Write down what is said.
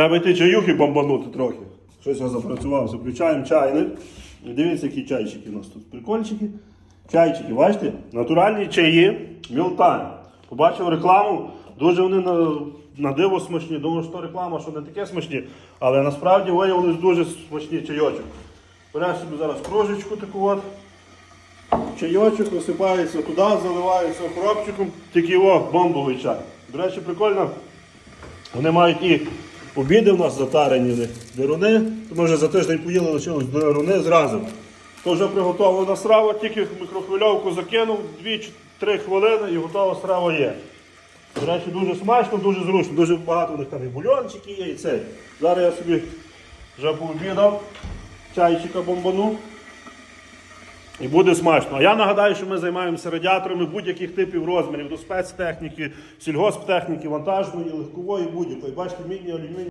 Треба йти чаюхи бомбанути трохи. Щось я запрацювався. Включаємо чайник. І дивіться, які чайчики у нас тут. Прикольчики. Чайчики, бачите? Натуральні чаї, Мілтань. Побачив рекламу, дуже вони на, на диво смачні. Думаю, що реклама, що не таке смачні, але насправді виявилось дуже смачні чайочок. Береш собі зараз кружечку таку от. Чайочок висипається туди, заливається окропчиком, тільки його бомбовий чай. До речі, прикольно. Вони мають і обіди в нас затарені деруни. Ми вже за тиждень поїли лишилось деруни зразу. То вже приготовлена страва, тільки мікрохвильовку закинув 2-3 хвилини і готова страва є. До речі, дуже смачно, дуже зручно, дуже багато у них там і бульончики є, і цей. Зараз я собі вже пообідав, чайчика бомбану. І буде смачно. А я нагадаю, що ми займаємося радіаторами будь-яких типів розмірів, до спецтехніки, сільгосптехніки, вантажної, легкової, будь-якої. Бачите, мідні алюміній.